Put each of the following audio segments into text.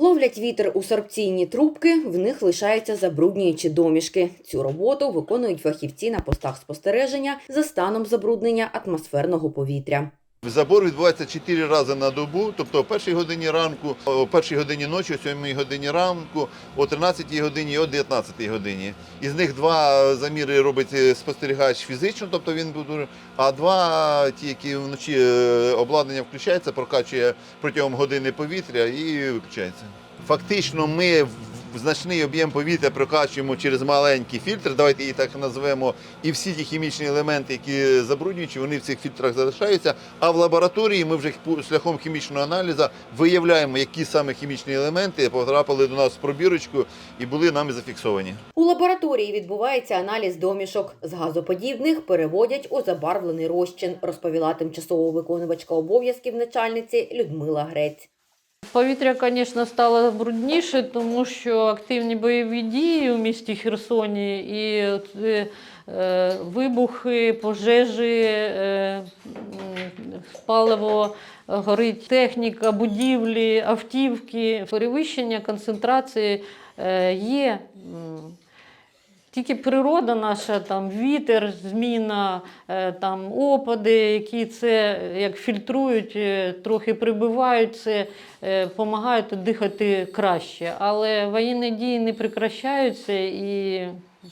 Ловлять вітер у сорбційні трубки, в них лишаються забруднюючі домішки. Цю роботу виконують фахівці на постах спостереження за станом забруднення атмосферного повітря. Забор відбувається 4 рази на добу, тобто о першій годині ранку, о першій годині ночі, о 7 годині ранку, о 13 годині і о 19-й годині. Із них два заміри робить е, спостерігач фізично, тобто він буде, а два, ті, які вночі е, обладнання включається, прокачує протягом години повітря і виключається. Фактично ми значний об'єм повітря прокачуємо через маленький фільтр, давайте її так назвемо, і всі ті хімічні елементи, які забруднюючі, вони в цих фільтрах залишаються. А в лабораторії ми вже шляхом хімічного аналізу виявляємо, які саме хімічні елементи потрапили до нас в пробірочку і були нами зафіксовані. У лабораторії відбувається аналіз домішок. З газоподібних переводять у забарвлений розчин, розповіла тимчасово виконувачка обов'язків начальниці Людмила Грець. Повітря, звісно, стало брудніше, тому що активні бойові дії у місті Херсоні і е, е, вибухи, пожежі, е, паливо горить техніка, будівлі, автівки. Перевищення концентрації є. Тільки природа наша, там вітер, зміна, е, там опади, які це як фільтрують, е, трохи прибивають це, допомагають дихати краще. Але воєнні дії не прекращаються і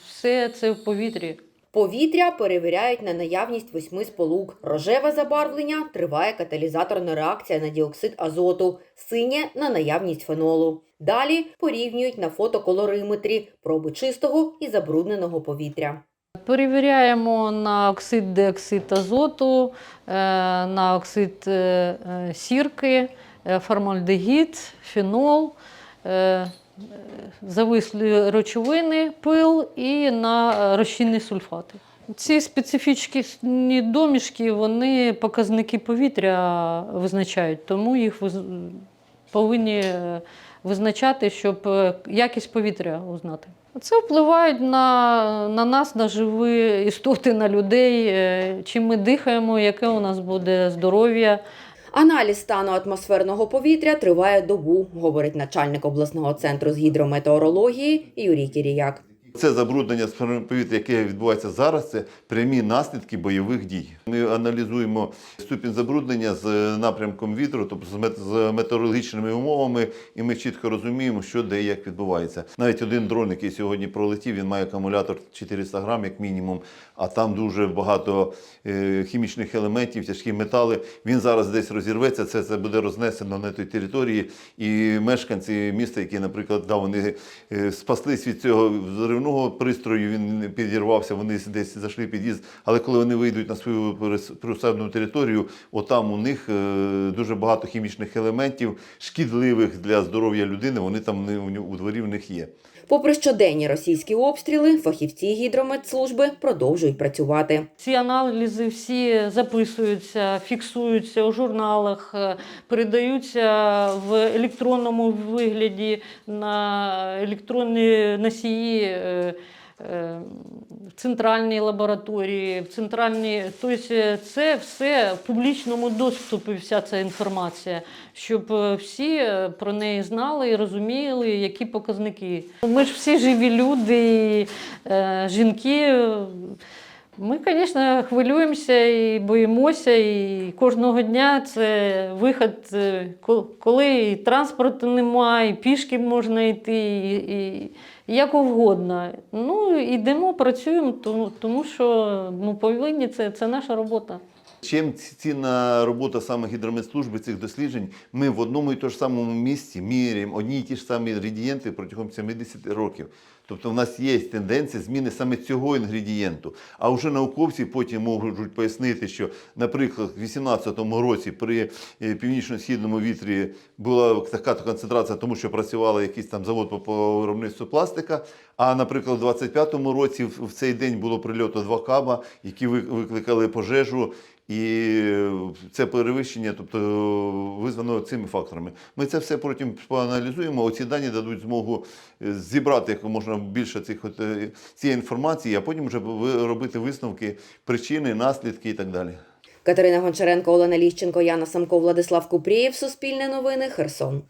все це в повітрі. Повітря перевіряють на наявність восьми сполук. Рожеве забарвлення триває каталізаторна реакція на діоксид азоту, синє на наявність фенолу. Далі порівнюють на фотоколориметрі проби чистого і забрудненого повітря. Перевіряємо на оксид диоксид азоту, е, на оксид е, е, сірки, формальдегід, фенол, завислі речовини, пил і на е, розчинні сульфати. Ці специфічні домішки, вони показники повітря визначають, тому їх повинні е, визначати, щоб е, якість повітря узнати. Це впливають на, на нас, на живі істоти, на людей, чим ми дихаємо, яке у нас буде здоров'я. Аналіз стану атмосферного повітря триває добу, говорить начальник обласного центру з гідрометеорології Юрій Кіріяк. Це забруднення повітря, яке відбувається зараз, це прямі наслідки бойових дій. Ми аналізуємо ступінь забруднення з напрямком вітру, тобто з метеорологічними умовами, і ми чітко розуміємо, що де і як відбувається. Навіть один дрон, який сьогодні пролетів, він має акумулятор 400 грам, як мінімум, а там дуже багато е, хімічних елементів, тяжкі метали. Він зараз десь розірветься, це, це буде рознесено на тій території. І мешканці міста, які, наприклад, да, вони е, спаслись від цього взривного пристрою, він не підірвався, вони десь зайшли під'їзд. Але коли вони вийдуть на свою приусадну територію, отам у них е, дуже багато хімічних елементів, шкідливих для здоров'я людини, вони там не- у нього- у дворі в них є. Попри щоденні російські обстріли, фахівці гідрометслужби продовжують працювати. Ці аналізи всі записуються, фіксуються у журналах, е, передаються в електронному вигляді на електронні носії. Е, е, В центральній лабораторії, в центральній, тобто е, це все в публічному доступі, вся ця інформація, щоб всі про неї знали і розуміли, які показники. Ми ж всі живі люди, жінки. Ми, звісно, хвилюємося і боїмося, і кожного дня це вихід, е, коли і транспорту немає, і пішки можна йти, і, і, як угодно. Ну, йдемо, працюємо, тому, тому що ми повинні це, це наша робота. Чим цінна робота саме гідрометслужби цих досліджень, ми в одному і тому ж самому місці міряємо одні і ті ж самі інгредієнти протягом 70 років. Тобто в нас є тенденція зміни саме цього інгредієнту. А вже науковці потім можуть пояснити, що, наприклад, в 18-му році при е, північно-східному вітрі була така концентрація, тому що працював якийсь там завод по- виробництву пластика. А, наприклад, у 25-му році в цей день було прильоту два каба, які викликали пожежу. І це перевищення, тобто визвано цими факторами. Ми це все потім поаналізуємо. Оці дані дадуть змогу е, зібрати як можна більше цих е, цієї інформації, а потім вже робити висновки, причини, наслідки і так далі. Катерина Гончаренко, Олена Ліщенко, Яна Самко, Владислав Купрієв. Суспільне новини. Херсон.